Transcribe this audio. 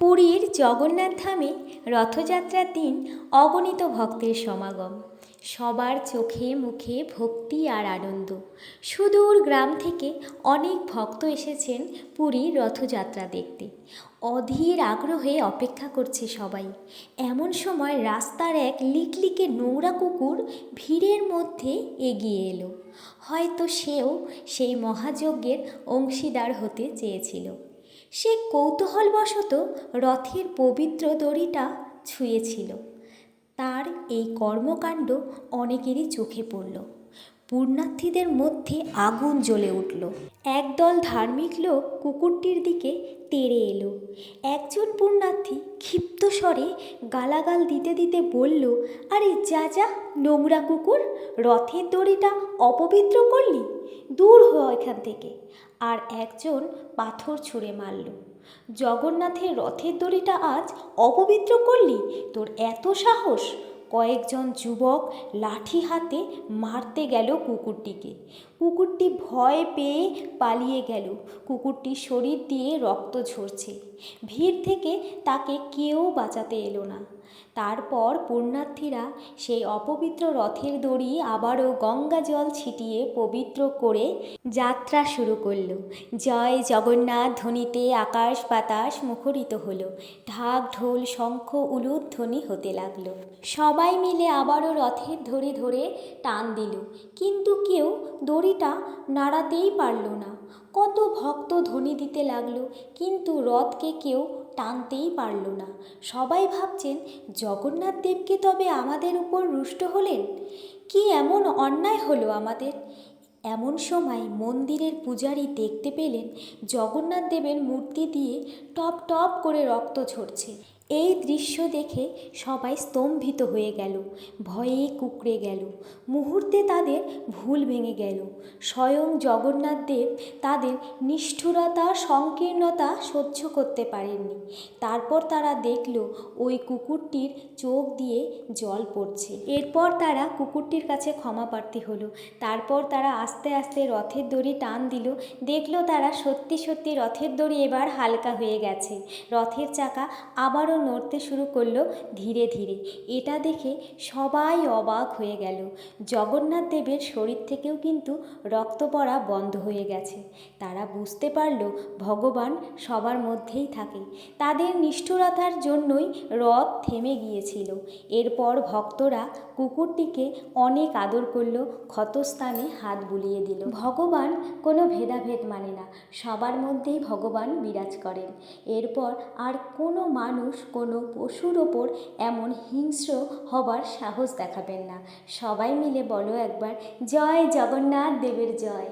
পুরীর জগন্নাথ ধামে রথযাত্রার দিন অগণিত ভক্তের সমাগম। সবার চোখে মুখে ভক্তি আর আনন্দ। সুদূর গ্রাম থেকে অনেক ভক্ত এসেছেন পুরীর রথযাত্রা দেখতে। অধীর আগ্রহে অপেক্ষা করছে সবাই। এমন সময় রাস্তার এক লিকলিকে নোংরা কুকুর ভিড়ের মধ্যে এগিয়ে এলো। হয়তো সেও সেই মহাযজ্ঞের অংশীদার হতে চেয়েছিল। সে কৌতূহলবশত রথের পবিত্র দড়িটা ছুঁয়েছিল। তার এই কর্মকাণ্ড অনেকেরই চোখে পড়ল। পুণ্যার্থীদের মধ্যে আগুন জ্বলে উঠল। একদল ধার্মিক লোক কুকুরটির দিকে তেড়ে এলো। একজন পুণ্যার্থী ক্ষিপ্ত স্বরে গালাগাল দিতে দিতে বলল, আরে যা যা, নোংরা কুকুর, রথের দড়িটা অপবিত্র করলি? দূর হ এখান থেকে। আর একজন পাথর ছুঁড়ে মারল, জগন্নাথের রথের দড়িটা আজ অপবিত্র করলি? তোর এত সাহস কয়েকজন যুবক লাঠি হাতে মারতে গেল কুকুরটিকে। কুকুরটি ভয় পেয়ে পালিয়ে গেল। কুকুরটির শরীর দিয়ে রক্ত ঝরছে। ভিড় থেকে তাকে কেউ বাঁচাতে এলো না। তারপর পুণ্যার্থীরা সেই অপবিত্র রথের দড়ি আবারও গঙ্গা জল ছিটিয়ে পবিত্র করে যাত্রা শুরু করল। জয় জগন্নাথ ধ্বনিতে আকাশ বাতাস মুখরিত হলো। ঢাক, ঢোল, শঙ্খ উলুদ ধ্বনি হতে লাগল। সবাই মিলে আবারও রথের ধরে ধরে টান দিল। কিন্তু কেউ দড়িটা নাড়াতেই পারল না। কত ভক্ত ধ্বনি দিতে লাগল, কিন্তু রথকে কেউ টানতেই পারল না। সবাই ভাবছেন, জগন্নাথ দেবকে তবে আমাদের উপর রুষ্ট হলেন? কি এমন অন্যায় হলো আমাদের? এমন সময় মন্দিরের পূজারী দেখতে পেলেন জগন্নাথ দেবের মূর্তি দিয়ে টপ টপ করে রক্ত ঝরছে। এই দৃশ্য দেখে সবাই স্তম্ভিত হয়ে গেল, ভয়ে কুকড়ে গেল। মুহূর্তে তাদের ভুল ভেঙে গেল। স্বয়ং জগন্নাথ দেব তাদের নিষ্ঠুরতা, সংকীর্ণতা সহ্য করতে পারেননি। তারপর তারা দেখল, ওই কুকুরটির চোখ দিয়ে জল পড়ছে। এরপর তারা কুকুরটির কাছে ক্ষমা প্রার্থী হলো। তারপর তারা আস্তে আস্তে রথের দড়ি টান দিল। দেখল তারা সত্যি সত্যি রথের দড়ি এবার হালকা হয়ে গেছে। রথের চাকা আবারও নড়তে শুরু করল ধীরে ধীরে। এটা দেখে সবাই অবাক হয়ে গেল। জগন্নাথ দেবের শরীর থেকেও কিন্তু রক্ত পড়া বন্ধ হয়ে গেছে। তারা বুঝতে পারল ভগবান সবার মধ্যেই থাকে। তাদের নিষ্ঠুরতার জন্যই রথ থেমে গিয়েছিল। এরপর ভক্তরা কুকুরটিকে অনেক আদর করল, ক্ষতস্থানে হাত বুলিয়ে দিল। ভগবান কোনো ভেদাভেদ মানে না। সবার মধ্যেই ভগবান বিরাজ করেন। এরপর আর কোনো মানুষ কোনো পশুর ওপর এমন হিংস্র হবার সাহস দেখাবেন না। সবাই মিলে বলো একবার, জয় জগন্নাথ দেবের জয়।